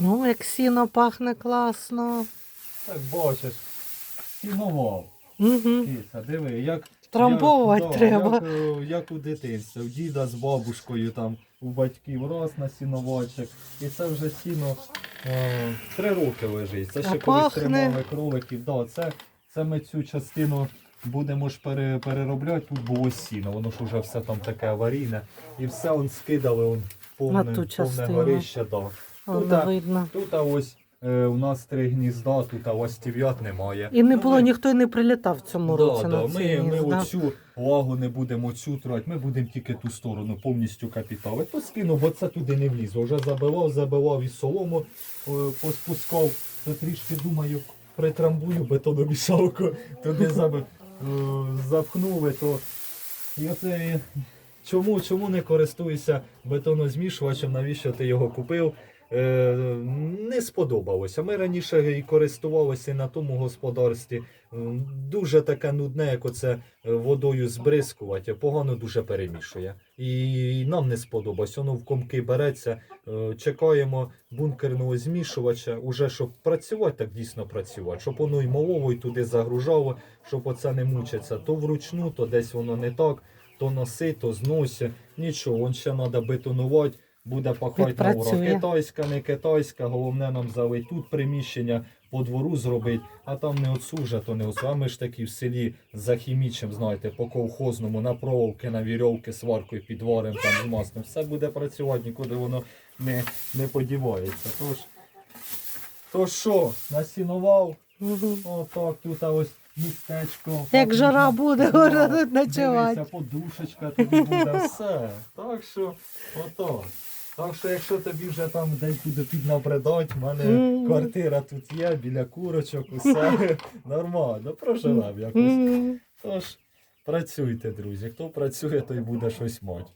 Ну, як сіно пахне класно. Так бачиш, сінував. Угу. Киця, диви, як. Трамбовувати як, да, треба. Як, е, як у дитинстві, у діда з бабушкою там, у батьків раз на сіновачок. І це вже сіно е, три роки лежить. Це А ще коли пахне. тримали кроликів. Да, це, це ми цю частину будемо ж пере, переробляти. Тут було сіно, воно ж уже все там таке аварійне. І все он скидали он повне, повне горище. Да. Тут, видно. Тут ось е, у нас три гнізда, тут ось тів'ят немає. І не Ну, було, ми- ніхто й не прилітав в цьому році Да, на да. ці Ми, ми гнізда. оцю лагу не будемо цю трати, ми будемо тільки ту сторону повністю капітали. То скину, бо це туди не влізло. Вже забивав, забивав і солому е, поспускав, то трішки думаю, притрамбую бетономішалку, туди забив, е, запхнули, то і оце чому, чому не користуюся бетонозмішувачем, навіщо ти його купив? Е, не сподобалося. Ми раніше і користувалися на тому господарстві. Дуже таке нудне, як оце е, водою збризкувати, погано дуже перемішує. І нам не сподобалось. Воно в комки береться. Е, Чекаємо бункерного змішувача, уже щоб працювати, так дійсно працювати, щоб воно і моловою туди загружало, щоб оце не мучиться. То вручну, то десь воно не так, то носи, то зносить. Нічого, вон ще треба бетонувати. Буде пахати на. Відпрацює. Китайська, не китайська, головне нам залить тут приміщення по двору зробити, а там не отсуже, то не оцю. А ми ж такі в селі за хімічним, знаєте, по колхозному, на проволоки, на вірьовки, сваркою, підварим, там з маслом. Все буде працювати, нікуди воно не, не подівається. Тож, то що, насінував, Мгм. отак, тут ось містечко. Як жара буде, тут ночувати. Дивися, подушечка тобі буде, все. Так що, отак. Так що, якщо тобі вже там десь буде піднабридати, в мене Мгм. квартира тут є, біля курочок, усе нормально, проживемо якось. Тож, працюйте, друзі. Хто працює, той буде щось мати.